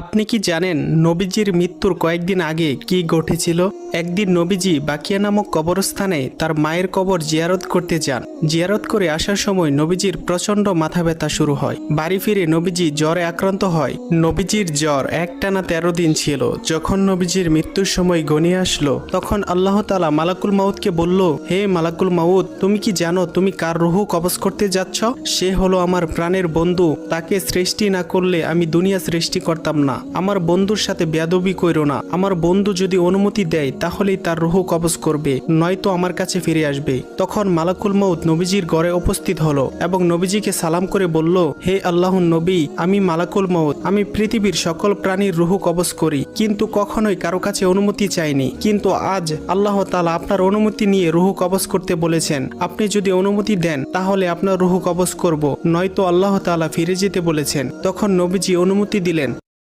আপনি কি জানেন নবীজির মৃত্যুর কয়েকদিন আগে কি ঘটেছিল? একদিন নবীজি বাকিয়া নামক কবরস্থানে তার মায়ের কবর জিয়ারত করতে যান। জিয়ারত করে আসার সময় নবীজির প্রচণ্ড মাথা ব্যথা শুরু হয়। বাড়ি ফিরে নবীজি জ্বরে আক্রান্ত হয়। নবীজির জ্বর একটানা তেরো দিন ছিল। যখন নবীজির মৃত্যুর সময় গনিয়ে আসলো, তখন আল্লাহ তালা মালাকুল মাউদকে বলল, হে মালাকুল মাউদ তুমি কি জানো তুমি কার রুহু কবজ করতে যাচ্ছ? সে হলো আমার প্রাণের বন্ধু। তাকে সৃষ্টি না করলে আমি দুনিয়া সৃষ্টি করতাম না। আমার বন্ধুর সাথে বেদবি কইরো না। আমার বন্ধু যদি অনুমতি দেয়, তাহলেই তার রুহু কবজ করবে, নয়তো আমার কাছে ফিরে আসবে। তখন মালাকুল মৌত নবীজির গড়ে উপস্থিত হলো এবং নবীজিকে সালাম করে বলল, হে আল্লাহ নবী, আমি মালাকুল মৌত আমি পৃথিবীর সকল প্রাণীর রুহু কবজ করি, কিন্তু কখনোই কারও কাছে অনুমতি চাইনি। কিন্তু আজ আল্লাহ তালা আপনার অনুমতি নিয়ে রুহু কবজ করতে বলেছেন। আপনি যদি অনুমতি দেন, তাহলে আপনার রুহু কবজ করব। নয়তো আল্লাহ তালা ফিরে যেতে বলেছেন। তখন নবীজি অনুমতি দিলেন।